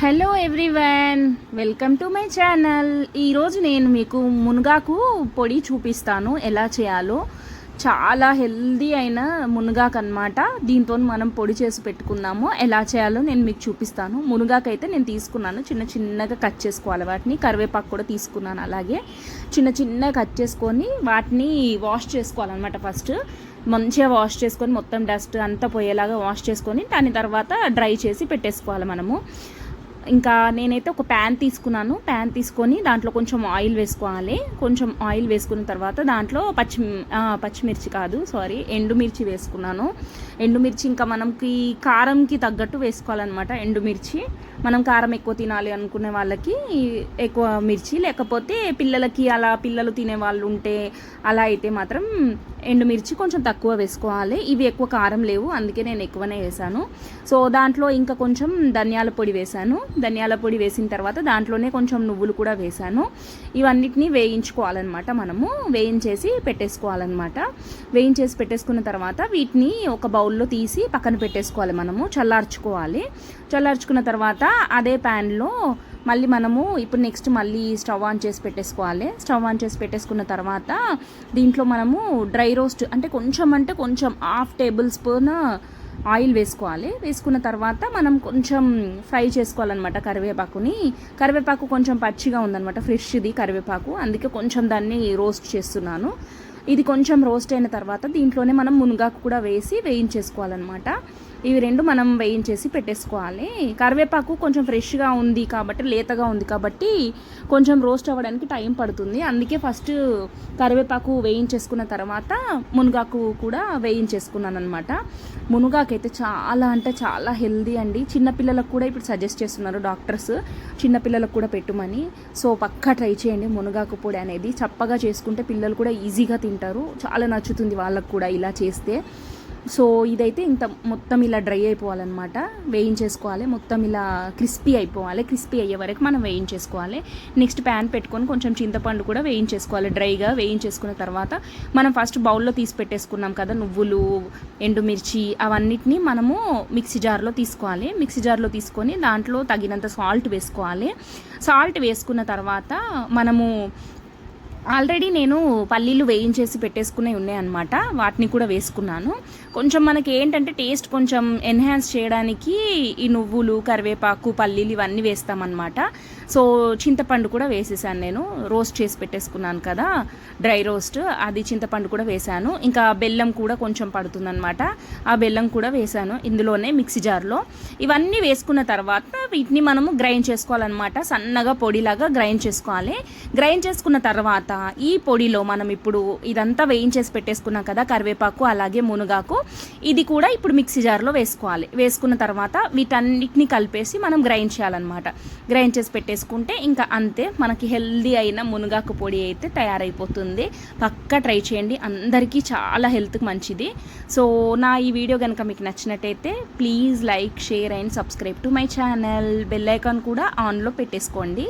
Hello everyone welcome to my channel ఈరోజు నేను మీకు మునగాకు పొడి చూపిస్తాను. ఎలా చేయాలో. చాలా హెల్దీ అయిన మునగాకు అనమాట దీంతో మనం పొడి చేసి పెట్టుకుందాము ఎలా చేయాలో నేను మీకు చూపిస్తాను. మునగాకు అయితే నేను తీసుకున్నాను. చిన్న చిన్నగా కట్ చేసుకోవాలి వాటిని. కరివేపాకు కూడా తీసుకున్నాను అలాగే. చిన్న చిన్నగా కట్ చేసుకొని వాటిని వాష్ చేసుకోవాలన్నమాట ఫస్ట్ మంచిగా వాష్ చేసుకొని మొత్తం డస్ట్ అంతా పోయేలాగా వాష్ చేసుకొని దాని తర్వాత డ్రై చేసి పెట్టేసుకోవాలి మనము. ఇంకా నేనైతే ఒక ప్యాన్ తీసుకున్నాను. ప్యాన్ తీసుకొని దాంట్లో కొంచెం ఆయిల్ వేసుకోవాలి. కొంచెం ఆయిల్ వేసుకున్న తర్వాత దాంట్లో పచ్చి పచ్చిమిర్చి కాదు సారీ ఎండుమిర్చి వేసుకున్నాను. ఎండుమిర్చి ఇంకా మనకి కారంకి తగ్గట్టు వేసుకోవాలన్నమాట ఎండుమిర్చి. మనం కారం ఎక్కువ తినాలి అనుకునే వాళ్ళకి ఎక్కువ మిర్చి లేకపోతే పిల్లలకి అలా పిల్లలు తినే వాళ్ళు ఉంటే అలా అయితే మాత్రం ఎండుమిర్చి కొంచెం తక్కువ వేసుకోవాలి. ఇవి ఎక్కువ కారం లేవు అందుకే నేను ఎక్కువనే వేసాను సో దాంట్లో ఇంకా కొంచెం ధనియాల పొడి వేసాను ధనియాల పొడి వేసిన తర్వాత దాంట్లోనే కొంచెం నువ్వులు కూడా వేసాను ఇవన్నిటిని వేయించుకోవాలన్నమాట మనము. వేయించేసి పెట్టేసుకోవాలన్నమాట. వేయించేసి పెట్టేసుకున్న తర్వాత వీటిని ఒక బౌల్లో తీసి పక్కన పెట్టేసుకోవాలి మనము. చల్లార్చుకోవాలి. చల్లార్చుకున్న తర్వాత అదే ప్యాన్లో మళ్ళీ మనము ఇప్పుడు నెక్స్ట్ మళ్ళీ స్టవ్ ఆన్ చేసి పెట్టేసుకోవాలి. స్టవ్ ఆన్ చేసి పెట్టేసుకున్న తర్వాత దీంట్లో మనము డ్రై రోస్ట్ అంటే కొంచెం అంటే కొంచెం హాఫ్ టేబుల్ స్పూన్ ఆయిల్ వేసుకోవాలి. వేసుకున్న తర్వాత మనం కొంచెం ఫ్రై చేసుకోవాలన్నమాట కరివేపాకుని. కరివేపాకు కొంచెం పచ్చిగా ఉందన్నమాట ఫ్రెష్ది కరివేపాకు. అందుకే కొంచెం దాన్ని రోస్ట్ చేస్తున్నాను. ఇది కొంచెం రోస్ట్ అయిన తర్వాత దీంట్లోనే మనం మునగాకు కూడా వేసి వేయించేసుకోవాలన్నమాట. ఇవి రెండు మనం వేయించేసి పెట్టేసుకోవాలి. కరివేపాకు కొంచెం ఫ్రెష్గా ఉంది కాబట్టి లేతగా ఉంది కాబట్టి కొంచెం రోస్ట్ అవ్వడానికి టైం పడుతుంది. అందుకే ఫస్ట్ కరివేపాకు వేయించేసుకున్న తర్వాత మునగాకు కూడా వేయించేసుకున్నాను అనమాట మునగాకు అయితే చాలా అంటే చాలా హెల్దీ అండి. చిన్నపిల్లలకు కూడా ఇప్పుడు సజెస్ట్ చేస్తున్నారు డాక్టర్స్. చిన్నపిల్లలకు కూడా పెట్టుమని. సో పక్కా ట్రై చేయండి మునగాకు పొడి అనేది. చప్పగా చేసుకుంటే పిల్లలు కూడా ఈజీగా తింటారు. చాలా నచ్చుతుంది వాళ్ళకు కూడా ఇలా చేస్తే. సో ఇదైతే ఇంత మొత్తం ఇలా డ్రై అయిపోవాలన్నమాట. వేయించేసుకోవాలి. మొత్తం ఇలా క్రిస్పీ అయిపోవాలి. క్రిస్పీ అయ్యే వరకు మనం వేయించేసుకోవాలి. నెక్స్ట్ ప్యాన్ పెట్టుకొని కొంచెం చింతపండు కూడా వేయించేసుకోవాలి. డ్రైగా వేయించేసుకున్న తర్వాత మనం ఫస్ట్ బౌల్లో తీసి పెట్టేసుకున్నాం కదా నువ్వులు ఎండుమిర్చి అవన్నిటిని మనము మిక్సీ జార్లో తీసుకోవాలి. మిక్సీ జార్లో తీసుకొని దాంట్లో తగినంత సాల్ట్ వేసుకోవాలి. సాల్ట్ వేసుకున్న తర్వాత మనము ఆల్రెడీ నేను పల్లీలు వేయించేసి పెట్టేసుకునే ఉన్నాయి అనమాట వాటిని కూడా వేసుకున్నాను. కొంచెం మనకి ఏంటంటే టేస్ట్ కొంచెం ఎన్హాన్స్ చేయడానికి ఈ నువ్వులు కరివేపాకు పల్లీలు ఇవన్నీ వేస్తామన్నమాట. సో చింతపండు కూడా వేసేసాను నేను. రోస్ట్ చేసి పెట్టేసుకున్నాను కదా డ్రై రోస్ట్. అది చింతపండు కూడా వేశాను ఇంకా బెల్లం కూడా కొంచెం పడుతుందన్నమాట. ఆ బెల్లం కూడా వేశాను ఇందులోనే మిక్సీ జార్లో. ఇవన్నీ వేసుకున్న తర్వాత వీటిని మనము గ్రైండ్ చేసుకోవాలన్నమాట. సన్నగా పొడిలాగా గ్రైండ్ చేసుకోవాలి. గ్రైండ్ చేసుకున్న తర్వాత ఈ పొడిలో మనం ఇప్పుడు ఇదంతా వేయించేసి పెట్టేసుకున్నాం కదా కరివేపాకు అలాగే మునగాకు. ఇది కూడా ఇప్పుడు మిక్సీ జార్లో వేసుకోవాలి. వేసుకున్న తర్వాత వీటన్నిటిని కలిపేసి మనం గ్రైండ్ చేయాలన్నమాట. గ్రైండ్ చేసి పెట్టేసి పెట్టేసుకుంటే ఇంకా అంతే మనకి హెల్దీ అయిన మునగాకు పొడి అయితే తయారైపోతుంది. పక్కా ట్రై చేయండి. అందరికీ చాలా హెల్త్కి మంచిది. సో నా ఈ వీడియో కనుక మీకు నచ్చినట్టయితే please like share and subscribe to my channel. Bell icon కూడా ఆన్లో పెట్టేసుకోండి.